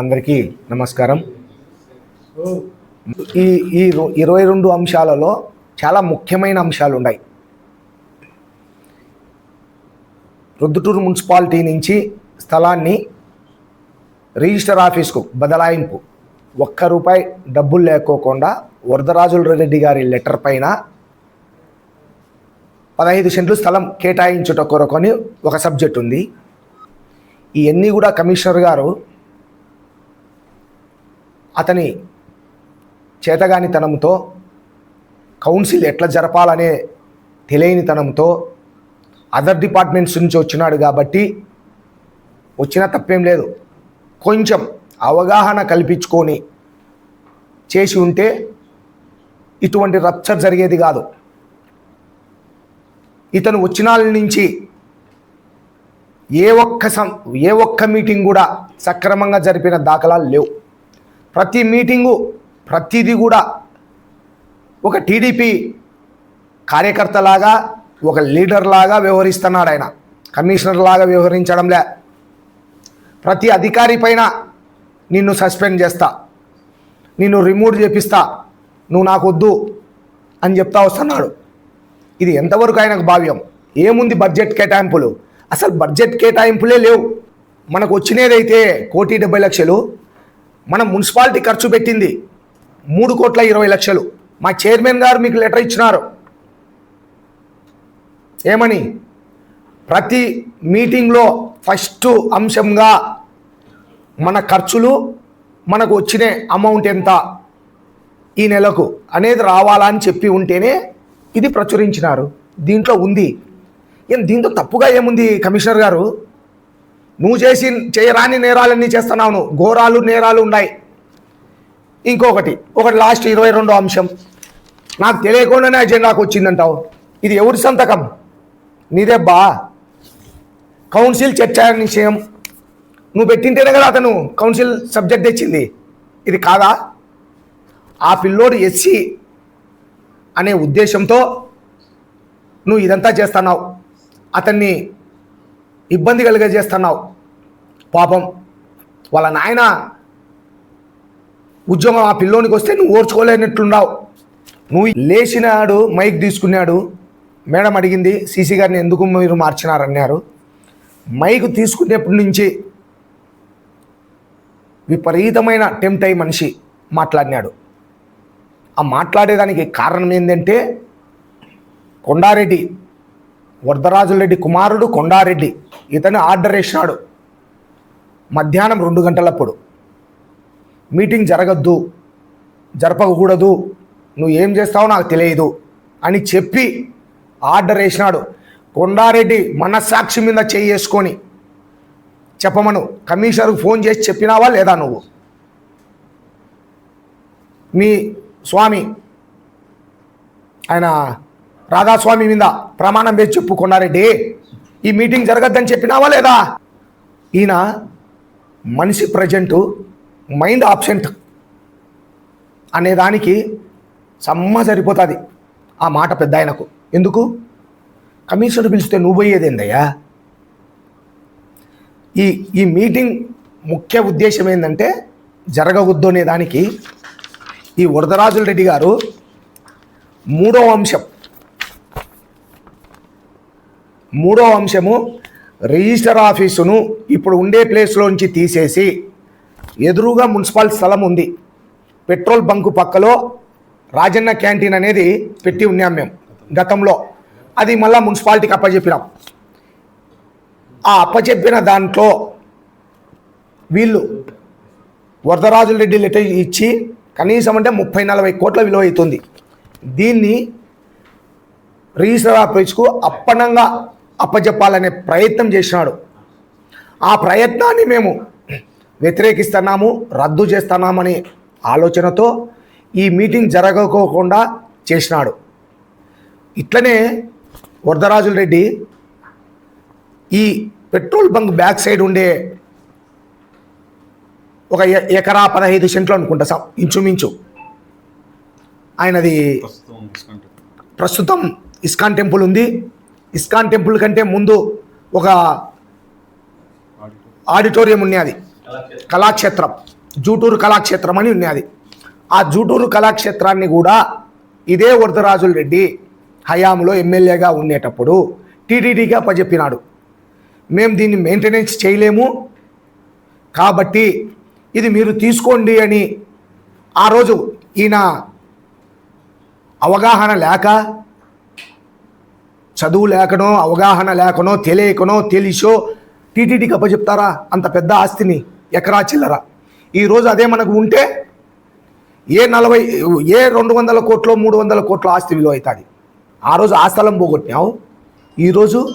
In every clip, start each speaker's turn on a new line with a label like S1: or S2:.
S1: అందరికీ నమస్కారం. ఈ ఈ ఇరవై రెండు అంశాలలో చాలా ముఖ్యమైన అంశాలు ఉన్నాయి. రొద్దుటూరు మున్సిపాలిటీ నుంచి స్థలాన్ని రిజిస్టర్ ఆఫీస్కు బదలాయింపు. ఒక్క రూపాయి డబ్బులు లేకోకుండా వరదరాజుల రెడ్డి గారి లెటర్ పైన పదహైదు సెంట్లు స్థలం కేటాయించుట కొరకు అని ఒక సబ్జెక్ట్ ఉంది. ఇవన్నీ కూడా కమిషనర్ గారు అతని చేతగానితనంతో కౌన్సిల్ ఎట్లా జరపాలనే తెలియనితనంతో అదర్ డిపార్ట్మెంట్స్ నుంచి వచ్చినాడు కాబట్టి వచ్చిన తప్పేం లేదు. కొంచెం అవగాహన కల్పించుకొని చేసి ఉంటే ఇటువంటి రప్చర్ జరిగేది కాదు. ఇతను వచ్చినాళ్ళ నుంచి ఏ ఒక్క సం ఏ ఒక్క మీటింగ్ కూడా సక్రమంగా జరిపిన దాఖలాలు లేవు. ప్రతి మీటింగు ప్రతిదీ కూడా ఒక టీడీపీ కార్యకర్తలాగా ఒక లీడర్ లాగా వ్యవహరిస్తున్నాడు ఆయన. కమిషనర్ లాగా వ్యవహరించడంలే ప్రతి అధికారి పైన నిన్ను సస్పెండ్ చేస్తా. నిన్ను రిమూవ్ చేపిస్తా. నువ్వు నాకు వద్దు అని చెప్తా వస్తున్నాడు. ఇది ఎంతవరకు ఆయనకు భావ్యం? ఏముంది బడ్జెట్ కేటాయింపులు? అసలు బడ్జెట్ కేటాయింపులే లేవు. మనకు వచ్చినదైతే కోటి డెబ్బై లక్షలు మనం మున్సిపాలిటీ ఖర్చు పెట్టింది మూడు కోట్ల ఇరవై లక్షలు. మా చైర్మన్ గారు మీకు లెటర్ ఇచ్చినారు. ఏమని? ప్రతి మీటింగ్లో ఫస్ట్ అంశంగా మన ఖర్చులు మనకు వచ్చిన అమౌంట్ ఎంత ఈ నెలకు అనేది రావాలా అని చెప్పి ఉంటేనే ఇది ప్రచురించినారు. దీంట్లో ఉంది. ఏం దీంతో తప్పుగా ఏముంది కమిషనర్ గారు? నువ్వు చేసి చేయరాని నేరాలన్నీ చేస్తున్నావు నువ్వు? ఘోరాలు నేరాలు ఉన్నాయి. ఇంకొకటి ఒకటి లాస్ట్ ఇరవై రెండో అంశం. నాకు తెలియకుండానే అజెండాకు వచ్చిందంటావు. ఇది ఎవరి సంతకం? నీదే బా. కౌన్సిల్ చర్చ నిశ్చయం. నువ్వు పెట్టింటేనే కదా అతను కౌన్సిల్ సబ్జెక్ట్ తెచ్చింది. ఇది కాదా? ఆ పిల్లోడు ఎస్సీ అనే ఉద్దేశంతో నువ్వు ఇదంతా చేస్తున్నావు. అతన్ని ఇబ్బంది కలిగజేస్తున్నావు. పాపం వాళ్ళ నాయన ఉద్యోగం ఆ పిల్లోనికి వస్తే నువ్వు ఓర్చుకోలేనట్లున్నావు. నువ్వు లేచినాడు మైక్ తీసుకున్నాడు. మేడం అడిగింది సీసీ గారిని ఎందుకు మీరు మార్చినారన్నారు. మైక్ తీసుకునేప్పటి నుంచి విపరీతమైన టెంప్ట్ అయ్యి మనిషి మాట్లాడినాడు. ఆ మాట్లాడేదానికి కారణం ఏంటంటే కొండారెడ్డి వరదరాజులరెడ్డి కుమారుడు కొండారెడ్డి ఇతను ఆర్డర్ వేసినాడు. మధ్యాహ్నం రెండు గంటలప్పుడు. మీటింగ్ జరగద్దు జరపకూడదు నువ్వు ఏం చేస్తావో నాకు తెలియదు అని చెప్పి ఆర్డర్ వేసినాడు. కొండారెడ్డి మనస్సాక్షి మీద చేసుకొని చెప్పమను కమిషనర్కు ఫోన్ చేసి చెప్పినావా లేదా నువ్వు? మీ స్వామి ఆయన రాధాస్వామి మీద ప్రమాణం వేసి చెప్పు కొండారెడ్డి ఈ మీటింగ్ జరగద్దని చెప్పినావా లేదా? ఈయన మనిషి ప్రజెంటు మైండ్ ఆబ్సెంట్ అనేదానికి సమ్మ సరిపోతుంది ఆ మాట పెద్ద ఆయనకు. ఎందుకు? కమిషనర్ పిలిస్తే నువ్వు పోయేది ఏందయ్యా? ఈ ఈ మీటింగ్ ముఖ్య ఉద్దేశం ఏంటంటే జరగవద్దు అనే దానికి ఈ వరదరాజుల రెడ్డి గారు మూడో అంశం మూడో అంశము రిజిస్టర్ ఆఫీసును ఇప్పుడు ఉండే ప్లేస్లోంచి తీసేసి ఎదురుగా మున్సిపల్ స్థలం ఉంది. పెట్రోల్ బంకు పక్కలో రాజన్న క్యాంటీన్ అనేది పెట్టి ఉన్నాం మేము గతంలో. అది మళ్ళీ మున్సిపాలిటీకి అప్పచెప్పినాం ఆ అప్పచెప్పిన దాంట్లో వీళ్ళు వరదరాజుల రెడ్డి లెటర్ ఇచ్చి కనీసం అంటే ముప్పై నలభై కోట్ల విలువ అవుతుంది. దీన్ని రిజిస్టర్ ఆఫీస్కు అప్పనంగా అప్పచెప్పాలనే ప్రయత్నం చేసినాడు. ఆ ప్రయత్నాన్ని మేము వ్యతిరేకిస్తున్నాము రద్దు చేస్తున్నామనే ఆలోచనతో ఈ మీటింగ్ జరగకోకుండా చేసినాడు. ఇట్లనే వరదరాజుల రెడ్డి ఈ పెట్రోల్ బంక్ బ్యాక్ సైడ్ ఉండే ఒక ఎకరా పదహైదు సెంట్లు అనుకుంటా ఇంచుమించు. ఆయనది
S2: ప్రస్తుతం
S1: ఇస్కాన్ టెంపుల్ ఉంది. ఇస్కాన్ టెంపుల్ కంటే ముందు ఒక ఆడిటోరియం ఉన్నది కళాక్షేత్రం. జూటూరు కళాక్షేత్రం అని ఉన్నది ఆ జూటూరు కళాక్షేత్రాన్ని కూడా ఇదే వరదరాజుల రెడ్డి హయాంలో ఎమ్మెల్యేగా ఉండేటప్పుడు టీటీడీగా అప్పచెప్పినాడు మేము దీన్ని మెయింటెనెన్స్ చేయలేము. కాబట్టి ఇది మీరు తీసుకోండి అని ఆ రోజు ఈయన అవగాహన లేక చదువు లేకనో అవగాహన లేకనో తెలియకనో తెలిసో టీటీడీకి అప్పచెప్తారా? అంత పెద్ద ఆస్తిని ఎకరా చిల్లర. ఈరోజు అదే మనకు ఉంటే ఏ నలభై ఏ రెండు వందల కోట్లు మూడు వందల కోట్ల ఆస్తి విలువ అవుతుంది. ఆ రోజు ఆ స్థలం పోగొట్టినావు. ఈరోజు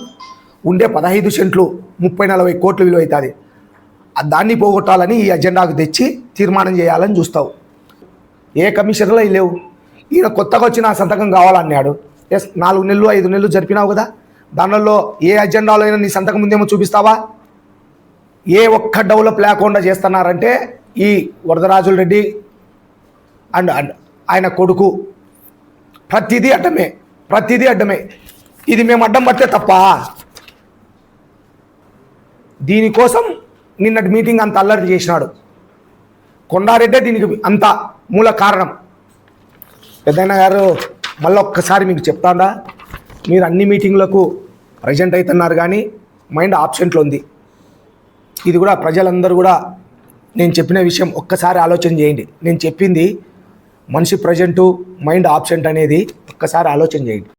S1: ఉండే పదహైదు సెంట్లు ముప్పై నలభై కోట్లు విలువ అవుతుంది. దాన్ని పోగొట్టాలని ఈ అజెండాకు తెచ్చి తీర్మానం చేయాలని చూస్తావు. ఏ కమిషనర్లు లేవు. ఈయన కొత్తగా వచ్చి నా సంతకం కావాలన్నాడు. ఎస్ నాలుగు నెలలు ఐదు నెలలు జరిపినావు కదా? దానిలో ఏ అజెండాలో అయినా నీ సంతకం ముందేమో చూపిస్తావా? ఏ ఒక్క డెవలప్ లేకుండా చేస్తున్నారంటే ఈ వరదరాజుల రెడ్డి అండ్ అండ్ ఆయన కొడుకు. ప్రతిదీ అడ్డమే ప్రతిదీ అడ్డమే. ఇది మేము అడ్డం పడితే తప్ప దీనికోసం నిన్నటి మీటింగ్ అంత అల్లరి చేసినాడు. కొండారెడ్డే దీనికి అంత మూల కారణం. పెద్దన్న గారు మళ్ళీ ఒక్కసారి మీకు చెప్తాందా మీరు అన్ని మీటింగ్లకు ప్రజెంట్ అవుతున్నారు కానీ మైండ్ ఆబ్సెంట్లో ఉంది. ఇది కూడా ప్రజలందరూ కూడా నేను చెప్పిన విషయం ఒక్కసారి ఆలోచన చేయండి. నేను చెప్పింది మనిషి ప్రజెంటు మైండ్ ఆబ్సెంట్ అనేది ఒక్కసారి ఆలోచన చేయండి.